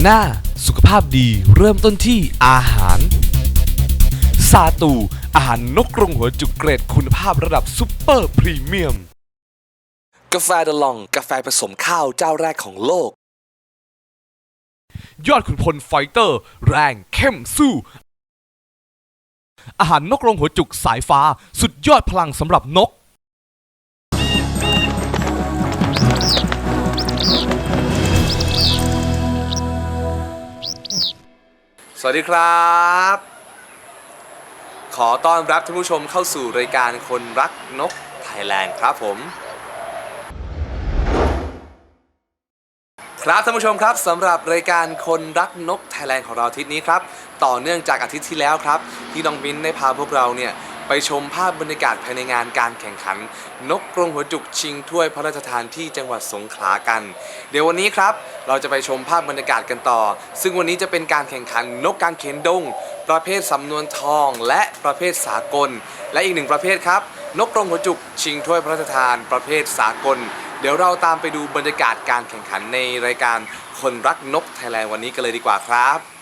านาน่าสุขภาพดีเริ่มต้นที่อาหาร ซาตู อาหารนกกรงหัวจุกเกรดคุณภาพระดับซุปเปอร์พรีเมียม กาแฟเดลอง กาแฟผสมข้าวเจ้าแรกของโลก ยอดขุนพลไฟเตอร์ แรงเข้มสู้ อาหารนกกรงหัวจุกสายฟ้า สุดยอดพลังสำหรับนก สวัสดีครับ ขอต้อนรับท่านผู้ชมเข้าสู่รายการคนรักนกไทยแลนด์ครับผม ครับท่านผู้ชมครับสำหรับรายการคนรักนกไทยแลนด์ของเราอาทิตย์นี้ครับ ต่อเนื่องจากอาทิตย์ที่แล้วครับ ที่น้องมิ้นได้พาพวกเราเนี่ย ไปชมภาพบรรยากาศภายในงานการแข่งขัน นกกรงหัวจุกชิงถ้วยพระราชทานที่จังหวัดสงขลากัน เดี๋ยววันนี้ครับ เราจะไปชมภาพบรรยากาศกันต่อ ซึ่งวันนี้จะเป็นการแข่งขันนกกางเขนดง ประเภทสำนวนทองและประเภทสากล และอีกหนึ่งประเภทครับ นกกรงหัวจุกชิงถ้วยพระราชทาน ประเภทสากล เดี๋ยวเราตามไปดูบรรยากาศการแข่งขันในรายการคนรักนกไทยแลนด์วันนี้กันเลยดีกว่าครับ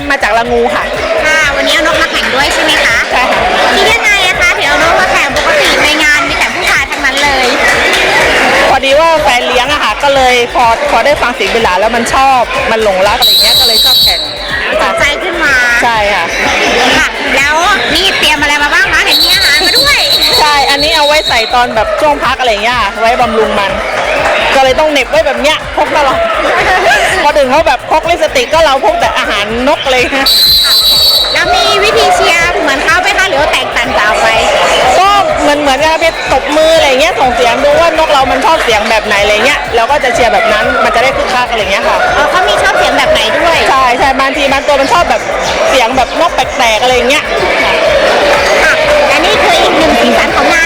มมาจากละงูค่ะ ค่ะ วันนี้เอานกมาแข่งด้วยใช่ไหมคะใช่ค่ะคิดยังไงอะคะถึงเอานกมาแข่งปกติในงานมีแต่ผู้ชายทั้งนั้นเลย พอดีว่าแฟนเลี้ยงอะค่ะ ก็เลยพอพอได้ฟังเสียงบิลาแล้วมันชอบ มันหลงรักอะไรเงี้ย ก็เลยชอบแข่งสนใจขึ้นมา ใช่ค่ะ ค่ะ แล้วนี่เตรียมอะไรมาบ้างคะเห็นมีอาหารมาด้วย ใช่ อันนี้เอาไว้ใส่ตอนแบบช่วงพักอะไรเงี้ย ไว้บำรุงมัน ก็เลยต้องเหน็บไว้แบบเนี้ยพกตลอด พอถึงเขาแบบพกลิปสติกก็เราพกแต่อาหารนกเลยนะแล้วมีวิธีเชียร์เหมือนเขาไหมคะหรือว่าแตกต่างจากไป ก็เหมือนเหมือนกับเพชรตบมืออะไรเงี้ยส่งเสียงดูว่านกเรามันชอบเสียงแบบไหนอะไรเงี้ยเราก็จะเชียร์แบบนั้นมันจะได้คึกคักอะไรเงี้ยค่ะเออเขามีชอบเสียงแบบไหนด้วยใช่ใช่บางทีบางตัวมันชอบแบบเสียงแบบนกแปลกๆอะไรอย่างเงี้ยค่ะและนี่คืออีกหนึ่งสีสันของงาน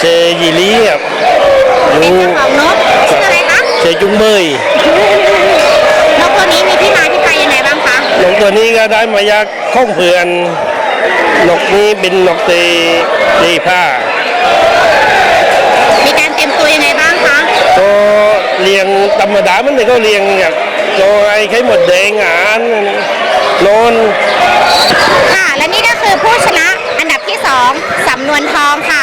เจยีลีครับเป็นเจ้าของนกชื่ออะไรคะเจจุงเบยนกตัวนี้มีที่มาที่ไปยังไงบ้างคะนกตัวนี้ก็ได้มาจากข้องเพื่อนนกนี้เป็นนกเตเตผ้า มีการเตรียมตัวยังไงบ้างคะ ก็เลี้ยงธรรมดามันเลยก็เลี้ยงแบบตัวไอ้ไข่หมดแดงอ่านนอนค่ะ และนี่ก็คือผู้ชนะอันดับที่สองสำนวนทองค่ะ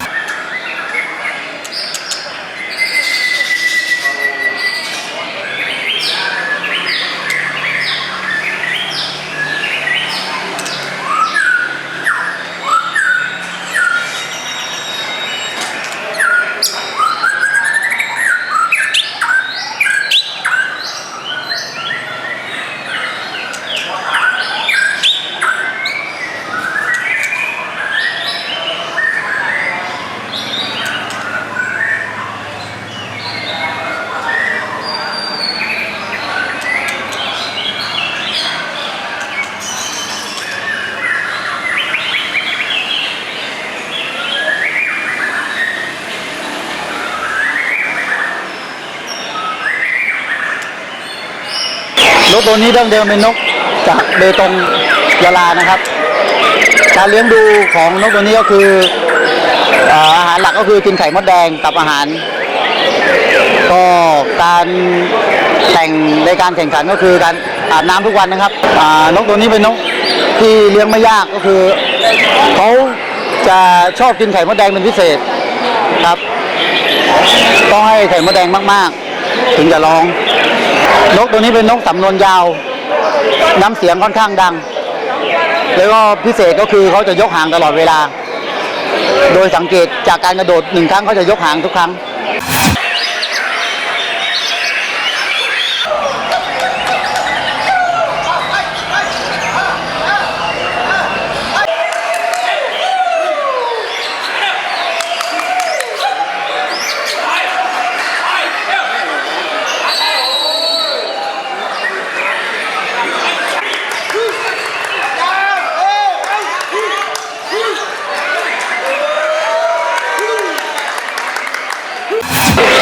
ตัวนี้ดั้งเดิมเป็นนกจากเบตงยาลานะครับ การเลี้ยงดูของนกตัวนี้ก็คืออาอาหารหลักก็คือกินไข่มดแดงกับอาหาร ก็การแข่งในการแข่งขันก็คือการอาบน้ำทุกวันนะครับอ่านกตัวนี้เป็นนกที่เลี้ยงไม่ยากก็คือเขาจะชอบกินไข่มดแดงเป็นพิเศษครับ ต้องให้ไข่มดแดงมาก ๆ ถึงจะร้อง นกตัวนี้เป็นนกสำนวนยาว น้ำเสียงค่อนข้างดัง แล้วก็พิเศษก็คือเขาจะยกหางตลอดเวลา โดยสังเกตจากการกระโดดหนึ่งครั้งเขาจะยกหางทุกครั้ง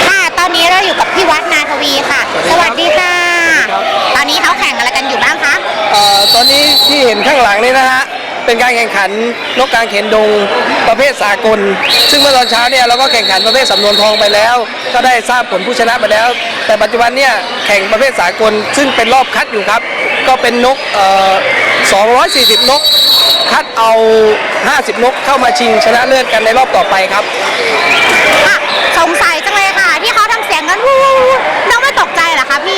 ค่ะ ตอนนี้เราอยู่กับพี่วัดนาทวีค่ะ สวัสดีค่ะ ตอนนี้เขาแข่งอะไรกันอยู่บ้างคะ เอ่อตอนนี้ ที่เห็นข้างหลังนี่นะฮะเป็นการแข่งขันนกกางเขนดงประเภทสากล ซึ่งเมื่อตอนเช้าเนี่ยเราก็แข่งขันประเภทสำนวนทองไปแล้ว ก็ได้ทราบผลผู้ชนะไปแล้ว แต่ปัจจุบันเนี่ยแข่งประเภทสากล ซึ่งเป็นรอบคัดอยู่ครับ ก็เป็นนกเอ่อ240 นก คัดเอา 50 นกเข้ามาชิงชนะเลิศกันในรอบต่อไปครับค่ะสงสัย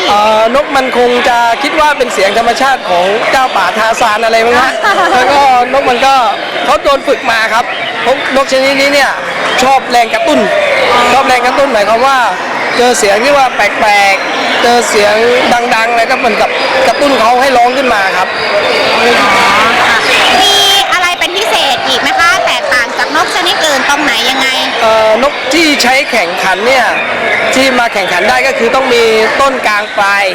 เหรอคะพี่เอ่อนกมันคงจะคิดว่าเป็นเสียงธรรมชาติของเจ้าป่าทาซานอะไรมั้งฮะ แล้วก็นกมันก็เขาโดนฝึกมาครับเพราะนกชนิดนี้เนี่ยชอบแรงกระตุ้น ชอบแรงกระตุ้นหมายความว่า เจอเสียงที่ว่าแปลกๆ เจอเสียงดังๆอะไรก็เหมือนกับกระตุ้นเขาให้ร้องขึ้นมาครับ มีอะไรเป็นพิเศษอีกไหมคะ แตกต่างจากนกชนิดอื่นตรงไหนยังไงเอ่อ นกที่ใช้แข่งขันเนี่ยที่มาแข่งขันได้ก็คือต้องมีต้นกลางปลาย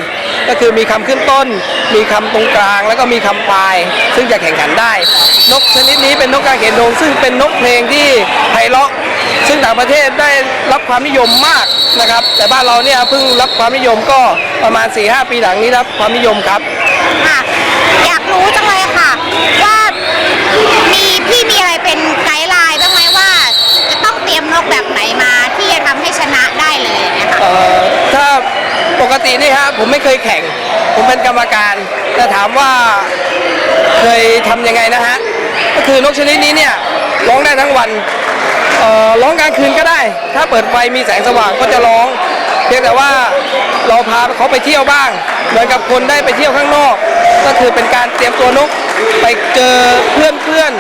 ก็คือมีคำขึ้นต้น มีคำตรงกลาง แล้วก็มีคำปลาย ซึ่งจะแข่งขันได้ นกชนิดนี้เป็นนกกาเขนดงซึ่งเป็นนกเพลงที่ไพเราะซึ่งต่างประเทศได้รับความนิยมมากนะครับ แต่บ้านเราเนี่ยเพิ่งรับความนิยมก็ประมาณ4-5ปีหลังนี้รับความนิยมครับค่ะอยากรู้จังเลยค่ะว่ามีพี่มีอะไรเป็นไกด์ไลน์บ้างไหมว่า จะต้องเตรียมนกแบบไหนมาที่จะทำให้ชนะได้เลยเนี่ยค่ะ เอ่อถ้าปก ตินี่ฮะผมไม่เคยแข่ง ผมเป็นกรรมการ แต่ถามว่าเคยทำยังไงนะฮะ ก็คือนกชนิดนี้เนี่ยร้องได้ทั้งวันเอ่อร้องกลางคืนก็ได้ ถ้าเปิดไฟมีแสงสว่างก็จะร้อง เพียงแต่ว่าเราพาเขาไปเที่ยวบ้าง เหมือนกับคนได้ไปเที่ยวข้างนอก ก็คือเป็นการเตรียมตัวนกไปเจอเพื่อนเพื่อน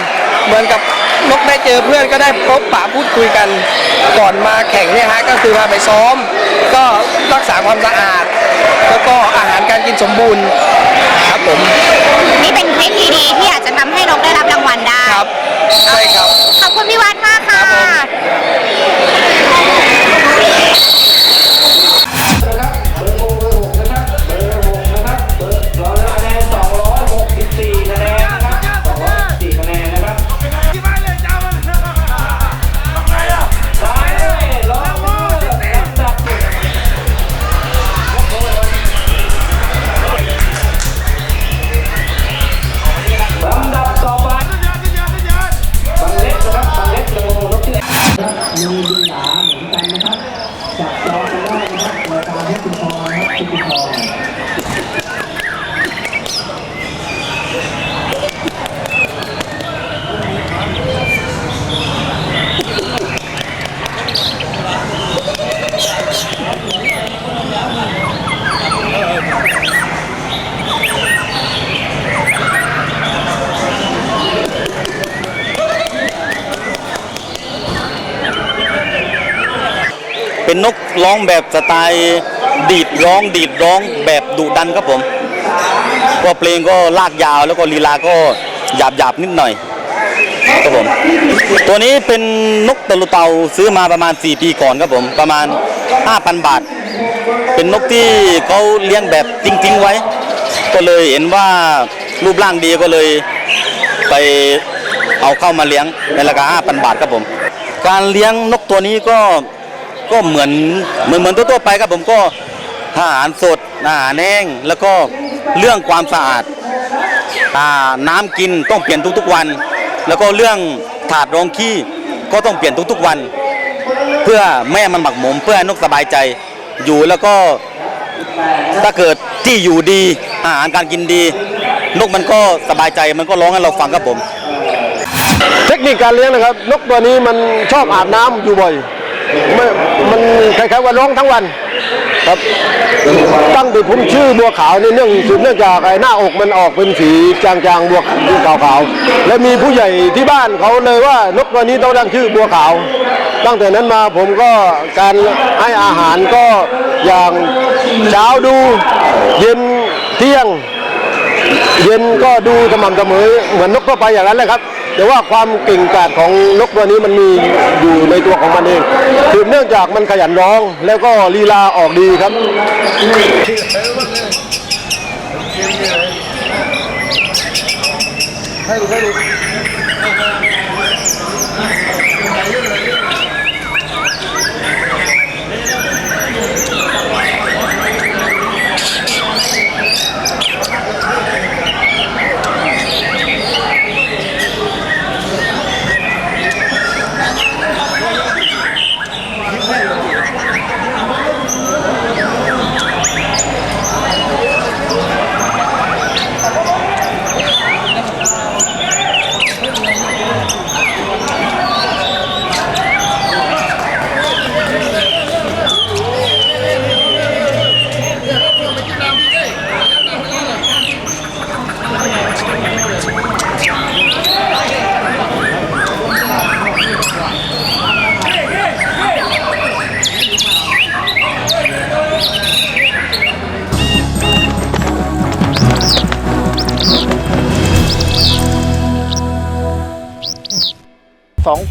เหมือนกับ นกได้เจอเพื่อนก็ได้พบปะพูดคุยกัน ก่อนมาแข่งเนี่ยฮะก็คือพาไปซ้อม ก็รักษาความสะอาด แล้วก็อาหารการกินสมบูรณ์ครับผมนี่เป็นเทคนิคดีๆที่อาจจะทำให้นกได้รับรางวัลได้ครับใช่ครับ ขอบคุณพี่วัดมากค่ะ ร้องแบบสไตล์ดีดร้องดีดร้องแบบดุดันครับผมก็เพลงก็ลากยาวแล้วก็ลีลาก็หยาบหยาบนิดหน่อยครับผมตัวนี้เป็นนกตะลุเตาซื้อมาประมาณ 4 ปีก่อนครับผมประมาณ 5,000 บาท เป็นนกที่เขาเลี้ยงแบบทิ้งๆไว้ ก็เลยเห็นว่ารูปร่างดีก็เลยไปเอาเข้ามาเลี้ยงในราคา 5,000 บาทครับผม การเลี้ยงนกตัวนี้ก็ ก็เหมือนเหมือนเหมือนทั่วๆไปครับผมก็อาหารสดอาหารแห้งแล้วก็เรื่องความสะอาดอ่าน้ำกินต้องเปลี่ยนทุกๆวัน แล้วก็เรื่องถาดรองขี้ก็ต้องเปลี่ยนทุกๆวัน เพื่อไม่ให้มันหมักหมมเพื่อให้นกสบายใจอยู่แล้วก็ถ้าเกิดที่อยู่ดีอาหารการกินดี นกมันก็สบายใจมันก็ร้องให้เราฟังครับผม เทคนิคการเลี้ยงนะครับ นกตัวนี้มันชอบอาบน้ำอยู่บ่อย ไม่มันคล้ายๆว่าร้องทั้งวันครับตั้งแต่ผมชื่อบัวขาวในเนื่องสืบเนื่องจากไอ้หน้าอกมันออกเป็นสีจางๆบัวขาวๆและมีผู้ใหญ่ที่บ้านเขาเลยว่านกตัวนี้ต้องตั้งชื่อบัวขาว ตั้งแต่นั้นมาผมก็การให้อาหารก็อย่างเช้าดูเย็นเที่ยง เย็นก็ดูสม่ำเสมอเหมือนนกทั่วไปอย่างนั้นแหละครับ แต่ว่าความเก่งกาจของนกตัวนี้มันมีอยู่ในตัวของมันเองคือเนื่องจากมันขยันร้องแล้วก็ลีลาออกดีครับสอง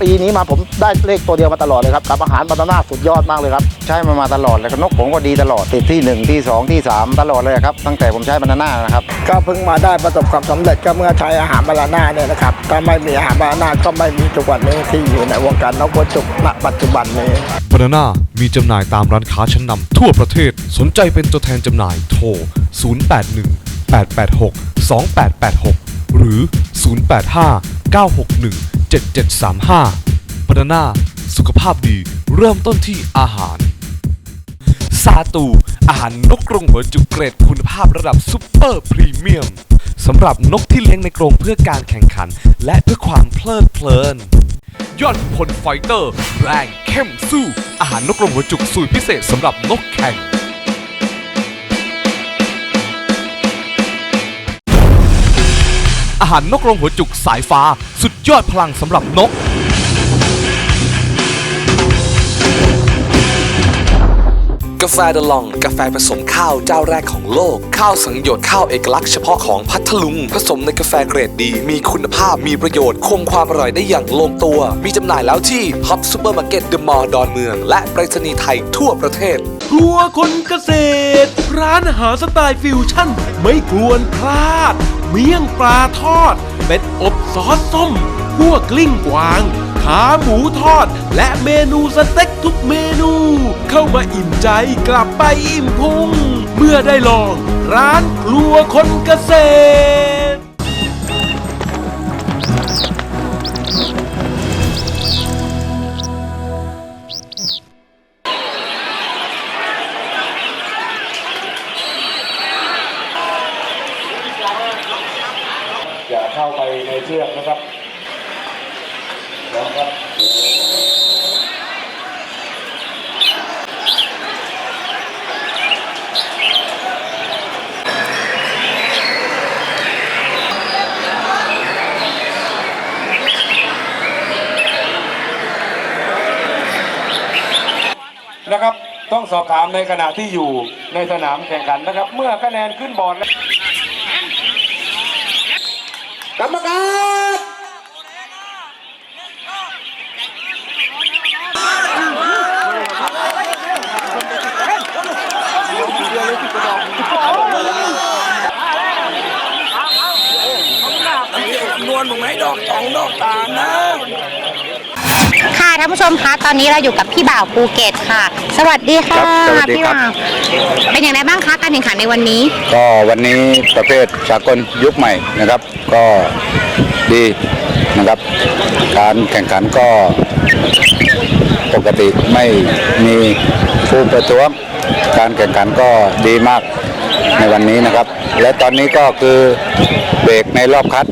ปีนี้มาผมได้เลขตัวเดียวมาตลอดเลยครับกับอาหารบานาน่าสุดยอดมากเลยครับ ใช้มันมาตลอดเลยนกผมก็ดีตลอดติดที่ 1 ที่ 2 ที่ 3 ตลอดเลยครับ ตั้งแต่ผมใช้บานาน่านะครับ ก็เพิ่งมาได้ประสบความสำเร็จก็เมื่อใช้อาหารบานาน่าเนี่ยนะครับถ้าไม่มีอาหารบานาน่าก็ไม่มีทุกวันนี้ที่อยู่ในวงการนกวัวจุกณปัจจุบันนี้ บานาน่ามีจำหน่ายตามร้านค้าชั้นนำทั่วประเทศ สนใจเป็นตัวแทนจำหน่ายโทร 081 886 2886 หรือ 085 961 7735บานาน่าสุขภาพดีเริ่มต้นที่อาหาร ซาตู อาหารนกกรงหัวจุกเกรดคุณภาพระดับซุปเปอร์พรีเมียมสำหรับนกที่เลี้ยงในกรงเพื่อการแข่งขัน และเพื่อความเพลิดเพลิน ยอดพลไฟเตอร์ แรงเข้มสู้ อาหารนกกรงหัวจุกสูตรพิเศษสำหรับนกแข่ง อาหารนกรงหัวจุกสายฟ้า สุดยอดพลังสำหรับนก กาแฟเดลอง กาแฟผสมข้าวเจ้าแรกของโลก ข้าวสังหยดข้าวเอกลักษณ์เฉพาะของพัทลุง ผสมในกาแฟเกรดดี มีคุณภาพมีประโยชน์คงความอร่อยได้อย่างลงตัว มีจำหน่ายแล้วที่ฮอปซูเปอร์มาร์เก็ตเดอะมอลล์ดอนเมือง และไปรษณีย์ไทยทั่วประเทศ ครัวคนเกษตร ร้านอาหารสไตล์ฟิวชั่น ไม่ควรพลาด เมี่ยงปลาทอด เป็ดอบซอสส้มหัวกลิ้งกวาง ขาหมูทอด และเมนูสเต็กทุกเมนู เข้ามาอิ่มใจกลับไปอิ่มพุง เมื่อได้ลองร้านครัวคนเกษตร องสอบถามในขณะที่อยู่ในสนามแข่งขันนะครับ เมื่อคะแนนขึ้นบอร์ดแล้วกรรมการค่ะ ท่านผู้ชมคะตอนนี้เราอยู่กับพี่บ่าวภูเก็ตค่ะ สวัสดีค่ะครับสวัสดีพี่ครับวาวเป็นอย่างไรบ้างคะการแข่งขันในวันนี้ ก็วันนี้ประเภทสากลยุคใหม่นะครับ ก็ดีนะครับ การแข่งขันก็ปกติไม่มีผู้ประท้วงการแข่งขันก็ดีมากในวันนี้นะครับ และตอนนี้ก็คือเบรกในรอบคัด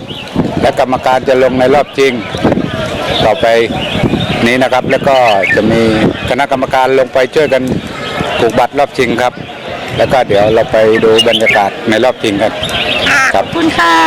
และกรรมการจะลงในรอบจริง ต่อไป นี้นะครับ แล้วก็จะมีคณะกรรมการลงไปช่วยกันผูกบัตรรอบชิงครับ แล้วก็เดี๋ยวเราไปดูบรรยากาศในรอบชิงกันครับขอบคุณค่ะ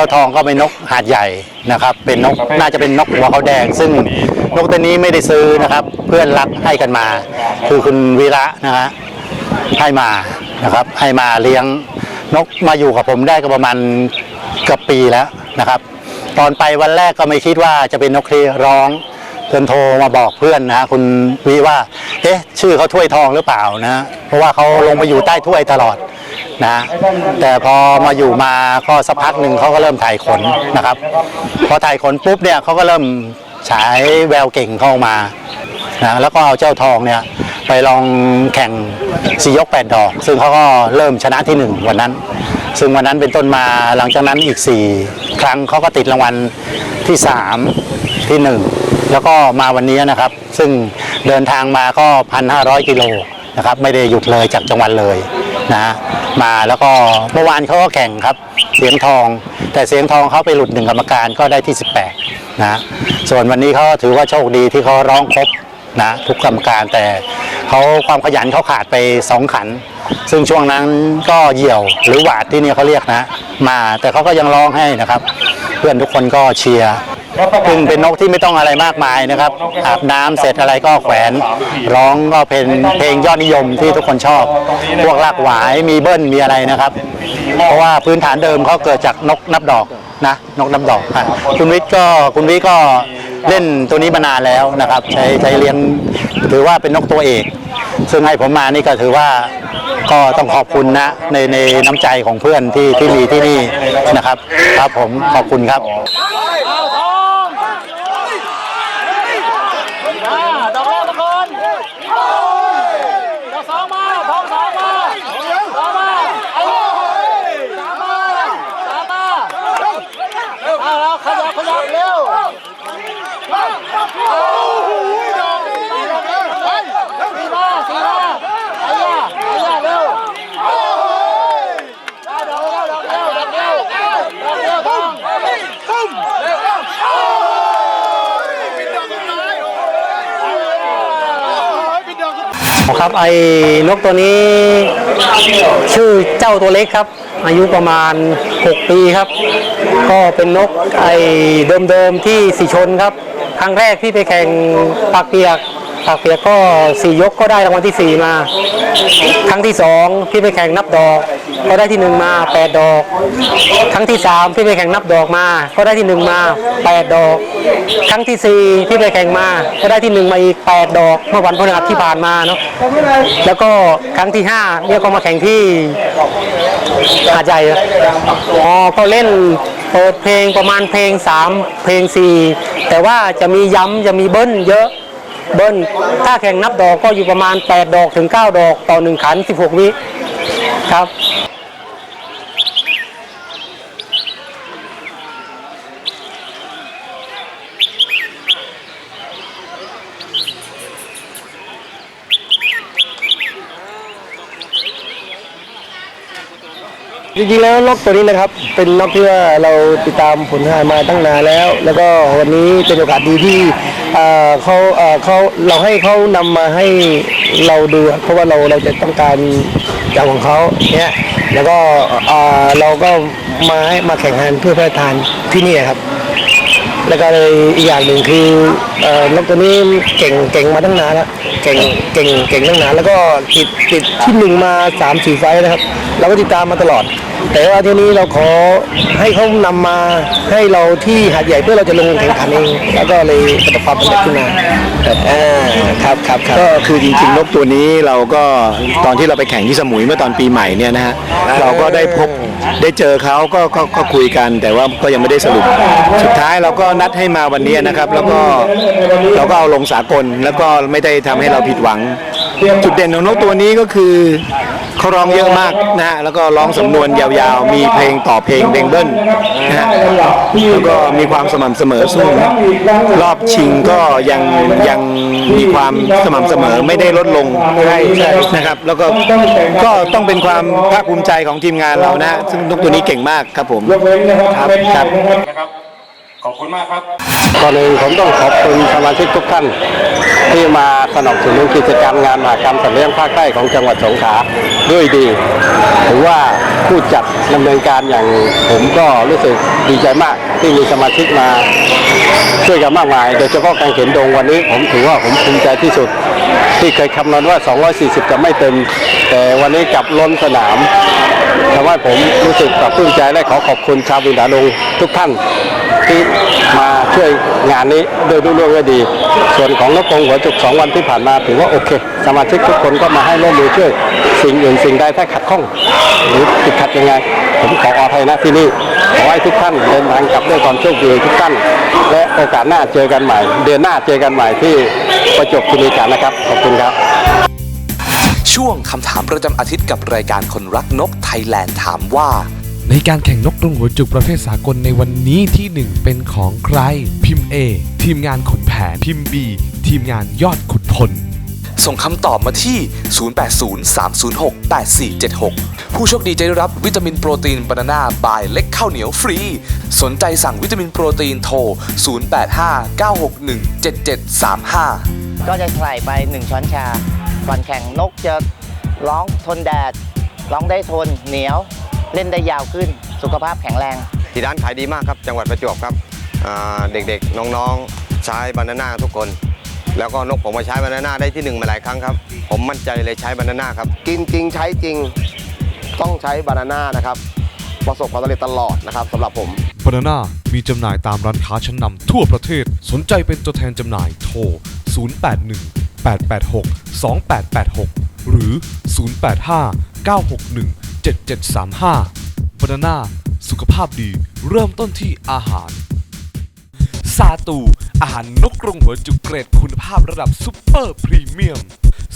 จ้าทองก็เป็นนกหาดใหญ่นะครับ เป็นนกน่าจะเป็นนกหัวเขาแดง ซึ่งนกตัวนี้ไม่ได้ซื้อนะครับ เพื่อนรักให้กันมา คือคุณวีระนะฮะให้มานะครับ ให้มาเลี้ยงนกมาอยู่กับผมได้ก็ประมาณเกือบปีแล้วนะครับ ตอนไปวันแรกก็ไม่คิดว่าจะเป็นนกที่ร้องจนโทรมาบอกเพื่อนนะฮะคุณวีว่า เอ๊ะ ชื่อเขาถ้วยทองหรือเปล่านะฮะเพราะว่าเขาลงมาอยู่ใต้ถ้วยตลอด นะแต่พอมาอยู่มาก็สักพักหนึ่งเขาก็เริ่มถ่ายขนนะครับ พอถ่ายขนปุ๊บเนี่ยเขาก็เริ่มฉายแววเก่งเข้ามานะแล้วก็เอาเจ้าทองเนี่ยไปลองแข่งสียกแปดดอก ซึ่งเขาก็เริ่มชนะที่หนึ่งวันนั้น ซึ่งวันนั้นเป็นต้นมาหลังจากนั้นอีก 4 ครั้งเขาก็ติดรางวัลที่ 3 ที่ 1 แล้วก็มาวันนี้นะครับ ซึ่งเดินทางมาก็ 1,500 กิโลนะครับไม่ได้หยุดเลยจากจังหวัดเลย นะมาแล้วก็เมื่อวานเขาก็แข่งครับเสียงทอง แต่เสียงทองเขาไปหลุดหนึ่งกรรมการก็ได้ที่ 18 นะ ส่วนวันนี้เขาถือว่าโชคดีที่เขาร้องครบนะทุกกรรมการแต่เขาความขยันเขาขาดไปสองขัน ซึ่งช่วงนั้นก็เหยี่ยวหรือหวาดที่นี่เขาเรียกนะ มาแต่เขาก็ยังร้องให้นะครับ เพื่อนทุกคนก็เชียร์ ซึ่งเป็นนกที่ไม่ต้องอะไรมากมายนะครับอาบน้ำเสร็จอะไรก็แขวนร้องก็เป็นเพลงยอดนิยมที่ทุกคนชอบ พวกลากหวายมีเบิ้ลมีอะไรนะครับ เพราะว่าพื้นฐานเดิมเขาเกิดจากนกนับดอกนะนกนับดอกอะคุณวิทย์ก็คุณวิทย์ก็เล่นตัวนี้มานานแล้วนะครับ ใช้ใช้เลี้ยงถือว่าเป็นนกตัวเอก ซึ่งให้ผมมานี่ก็ถือว่าก็ต้องขอบคุณนะในในน้ำใจของเพื่อนที่ที่มีที่นี่นะครับ ครับผมขอบคุณครับ ครับไอ้นกตัวนี้ ชื่อเจ้าตัวเล็กครับ อายุประมาณ 6 ปีครับ ก็เป็นนกไอ้เดิมๆที่สีชนครับ ครั้งแรกที่ไปแข่งปากเปียก ปากเปียกก็สี่ยกก็ได้รางวัลที่สี่มา ครั้งที่สองที่ไปแข่งนับดอก ก็ได้ที่หนึ่งมาแปดดอก ครั้งที่สามที่ไปแข่งนับดอกมา ก็ได้ที่หนึ่งมาแปดดอก ครั้งที่สี่ที่ไปแข่งมา ก็ได้ที่หนึ่งมาอีกแปดดอก เมื่อวันพฤหัสที่ผ่านมาเนาะแล้วก็ครั้งที่ห้าเนี่ยก็มาแข่งที่หาดใหญ่อ๋อก็เล่นเปิดเพลงประมาณเพลงสามเพลงสี่แต่ว่าจะมีย้ำจะมีเบิ้ลเยอะ เบิ้ลถ้าแข่งนับดอกก็อยู่ประมาณ 8 ดอกถึง 9 ดอกต่อ 1 ขัน 16 วิครับ จริงๆแล้วนกตัวนี้นะครับ เป็นนกที่ว่าเราติดตามผลงานมาตั้งนานแล้ว แล้วก็วันนี้เป็นโอกาสดีที่เขาเขาเราให้เขานำมาให้เราดูเพราะว่าเราเราจะต้องการจากของเขาเนี่ยแล้วก็เราก็มาให้มาแข่งขันเพื่อพระราชทานที่นี่ครับ แล้วก็เลยอีกอย่างหนึ่งคือเอ่อนกตัวนี้เก่งเก่งมาตั้งนานแล้วเก่งเก่งเก่งตั้งนานแล้วก็ติดติดที่หนึ่งมาสามสี่ไฟนะครับ เราก็ติดตามมาตลอด แต่ว่าทีนี้เราขอให้เขานำมาให้เราที่หาดใหญ่เพื่อเราจะลงแข่งขันเองแล้วก็เลยประสบความสำเร็จขึ้นมาอ่าครับครับครับก็คือจริงๆนกตัวนี้เราก็ตอนที่เราไปแข่งที่สมุยเมื่อตอนปีใหม่เนี่ยนะฮะเราก็ได้พบได้เจอเขาก็ก็ก็คุยกันแต่ว่าก็ยังไม่ได้สรุป สุดท้ายเราก็นัดให้มาวันนี้นะครับ แล้วก็เราก็เอาลงสากลแล้วก็ไม่ได้ทำให้เราผิดหวัง จุดเด่นของนกตัวนี้ก็คือ เขาร้องเยอะมากนะฮะแล้วก็ร้องสำนวนยาวๆ มีเพลงต่อเพลงเบงเบิ้ลนะฮะแล้วก็มีความสม่ำเสมอสู้รอบชิงก็ยังยังมีความสม่ำเสมอไม่ได้ลดลงนะครับ แล้วก็ก็ต้องเป็นความภาคภูมิใจของทีมงานเรานะซึ่งนกตัวนี้เก่งมากครับผมครับครับขอบคุณมาก่ ก่อนอื่นผมต้องขอบคุณสมาชิกทุกท่าน ที่มาสนับสนุนกิจกรรมงานมหากรรมสัตว์เลี้ยงภาคใต้ของจังหวัดสงขลาด้วยดีถือว่าผู้จัดดำเนินการอย่างผมก็รู้สึกดีใจมากที่มีสมาชิกมาช่วยกันมากมาย โดยเฉพาะการเข็นดงวันนี้ผมถือว่าผมภูมิใจที่สุด ที่เคยคำนวณว่า 240 จะไม่เต็ม แต่วันนี้กลับล้นสนาม ทำให้ผมรู้สึกปรับปลื้มใจและขอขอบคุณชาวบุญดาลงทุกท่านที่มาช่วยงานนี้โดยรุ่งเรืองด้วยดี ส่วนของนกกงหัวจุกสองวันที่ผ่านมาถือว่าโอเค สมาชิกทุกคนก็มาให้ร่วมมือช่วย สิ่งอื่นสิ่งใดถ้าขัดข้อง หรือติดขัดยังไง ผมขออภัยนะที่นี่ขอให้ทุกท่านเดินทางกลับด้วยความโชคดีทุกท่าน และโอกาสหน้าเจอกันใหม่ เดือนหน้าเจอกันใหม่ที่ประจวบคีรีขันธ์นะครับ ขอบคุณครับ ช่วงคำถามประจำอาทิตย์กับรายการคนรักนกไทยแลนด์ถามว่า ในการแข่งนกกรงหัวจุกประเภทสากลในวันนี้ที่หนึ่งเป็นของใคร พิมพ์ A ทีมงานขุนแผน พิมพ์ B ทีมงานยอดขุนพล ส่งคำตอบมาที่ 0803068476 ผู้โชคดีจะได้รับวิตามินโปรตีนบานาน่าบายเล็กข้าวเหนียวฟรี สนใจสั่งวิตามินโปรตีนโทร 0859617735 ก็จะใส่ไป 1 ช้อนชา ก่อนแข่งนกจะร้องทนแดด ร้องได้ทนเหนียว เล่นได้ยาวขึ้น สุขภาพแข็งแรงที่ร้านขายดีมากครับ จังหวัดประจวบครับอ่าเด็กๆ น้องๆ ใช้บานาน่าทุกคน แล้วก็นกผมมาใช้บานาน่าได้ที่หนึ่งมาหลายครั้งครับ ผมมั่นใจเลยใช้บานาน่าครับ กินจริงใช้จริงต้องใช้บานาน่านะครับ ประสบความสำเร็จตลอดนะครับสำหรับผมบานาน่ามีจำหน่ายตามร้านค้าชั้นนำทั่วประเทศสนใจเป็นตัวแทนจำหน่ายโทร 081 886 2886 หรือ 085 961 7735บานาน่าสุขภาพดีเริ่มต้นที่อาหาร ซาตู อาหารนกกรงหัวจุกเกรดคุณภาพระดับซุปเปอร์พรีเมียม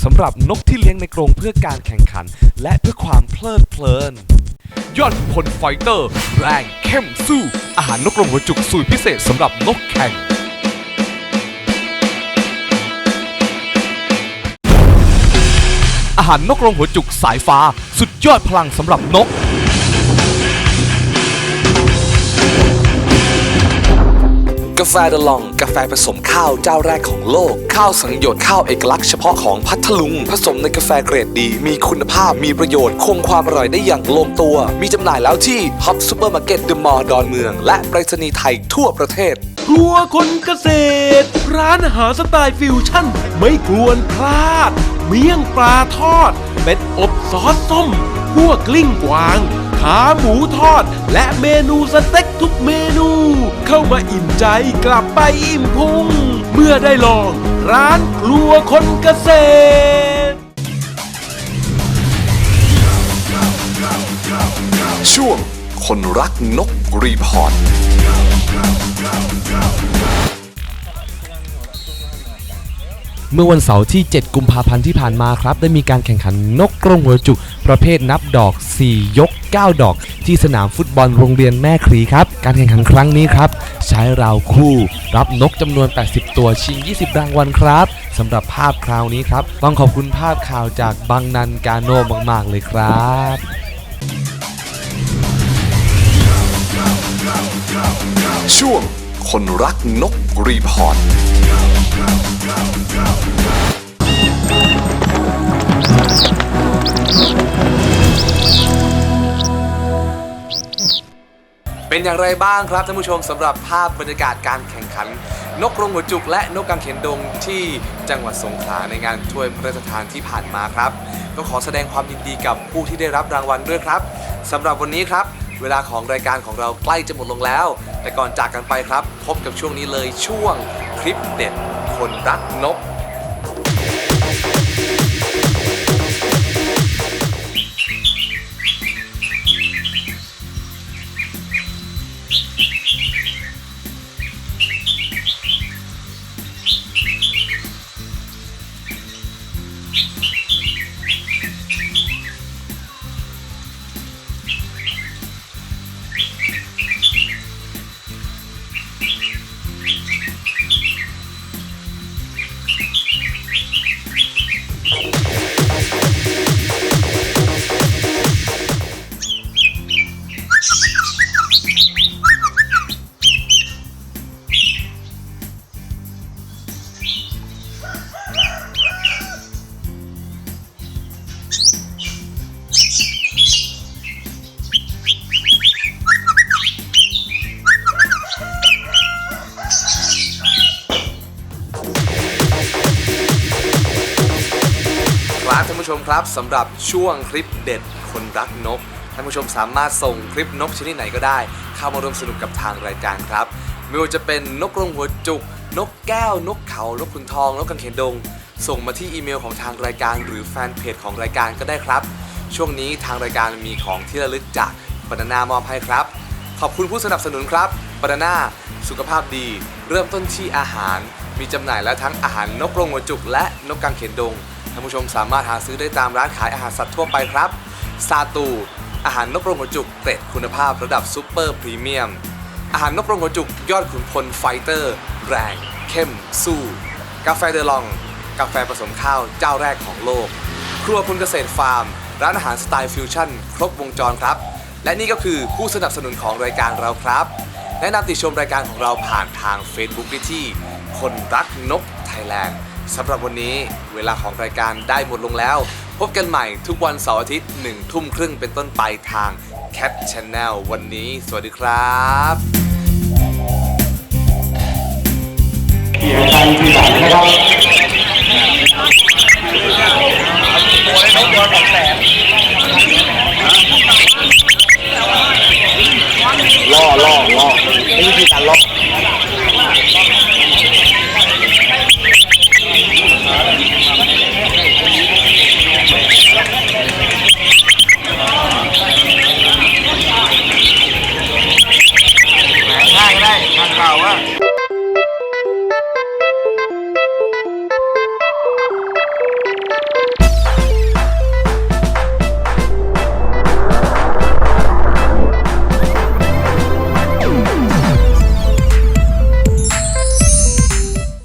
สำหรับนกที่เลี้ยงในกรงเพื่อการแข่งขัน และเพื่อความเพลิดเพลิน ยอดพลไฟเตอร์ แรงเข้มสู้ อาหารนกกรงหัวจุกสูตรพิเศษสำหรับนกแข่ง อาหารนกรงหัวจุกสายฟ้า สุดยอดพลังสำหรับนก กาแฟเดลอง กาแฟผสมข้าวเจ้าแรกของโลก ข้าวสังหยดข้าวเอกลักษณ์เฉพาะของพัทลุง ผสมในกาแฟเกรดดี มีคุณภาพมีประโยชน์ คงความอร่อยได้อย่างลงตัว มีจำหน่ายแล้วที่ฮอปซูเปอร์มาร์เก็ตเดอะมอลล์ดอนเมือง และไปรษณีย์ไทยทั่วประเทศ ครัวคนเกษตร ร้านอาหารสไตล์ฟิวชั่น ไม่ควรพลาด เมี่ยงปลาทอด เป็ดอบซอสส้มหัวกลิ้งกวาง ขาหมูทอด และเมนูสเต็กทุกเมนู เข้ามาอิ่มใจกลับไปอิ่มพุง เมื่อได้ลอง ร้านครัวคนเกษตร ช่วงคนรักนกรีพอร์ต เมื่อวันเสาร์ที่ 7 กุมภาพันธ์ที่ผ่านมาครับ ได้มีการแข่งขันนกกรงหัวจุก ประเภทนับดอก 4 ยก 9 ดอก ที่สนามฟุตบอลโรงเรียนแม่ครีครับ การแข่งขันครั้งนี้ครับ ใช้ราวคู่ รับนกจำนวน 80 ตัวชิง 20 รางวัลครับสำหรับภาพคราวนี้ครับ ต้องขอบคุณภาพข่าวจากบังนันกาโนมาก ๆ เลยครับ ช่วงคนรักนกรีพอร์ตเป็นอย่างไรบ้างครับท่านผู้ชมสำหรับภาพบรรยากาศการแข่งขัน นกกรงหัวจุก และนกกังเขนดงที่จังหวัดสงขลาในงานถ้วยพระราชทานที่ผ่านมาครับ ก็ขอแสดงความยินดีกับผู้ที่ได้รับรางวัลด้วยครับสำหรับวันนี้ครับ เวลาของรายการของเราใกล้จะหมดลงแล้ว แต่ก่อนจากกันไปครับ พบกับช่วงนี้เลยช่วงคลิปเด็ดคนรักนก นผู้ชมครับสำหรับช่วงคลิปเด็ดคนรักนกท่านผู้ชมสามารถส่งคลิปนกชนิดไหนก็ได้ เข้ามาร่วมสนุกกับทางรายการครับไม่ว่าจะเป็นนกกรงหัวจุก นกแก้วนกเขา นกขุนทอง นกกังเขนดง ส่งมาที่อีเมลของทางรายการ หรือแฟนเพจของรายการก็ได้ครับ ช่วงนี้ทางรายการมีของที่ระลึกจากบรรณามอบให้ครับ ขอบคุณผู้สนับสนุนครับบรรณาสุขภาพดี เริ่มต้นที่อาหาร มีจำหน่ายแล้วทั้งอาหารนกกรงหัวจุก และนกกังเขนดง ท่านผู้ชมสามารถหาซื้อได้ตามร้านขายอาหารสัตว์ทั่วไปครับ ซาตู อาหารนกกรงหัวจุกเกรดคุณภาพระดับซูเปอร์พรีเมียม อาหารนกกรงหัวจุกยอดขุนพลไฟเตอร์ แรง เข้ม สู้ กาแฟเดลอง กาแฟผสมข้าวเจ้าแรกของโลก ครัวคุณเกษตรฟาร์ม ร้านอาหารสไตล์ฟิวชั่น ครบวงจรครับ และนี่ก็คือผู้สนับสนุนของรายการเราครับแนะนำติชมรายการของเราผ่านทาง Facebook ได้ที่ คนรักนกไทยแลนด์ สำหรับวันนี้เวลาของรายการได้หมดลงแล้ว พบกันใหม่ทุกวันเสาร์อาทิตย์หนึ่งทุ่มครึ่งเป็นต้นไปทาง Cat Channel วันนี้ สวัสดีครับล่อล่อล่อนี่วิธีการล่อ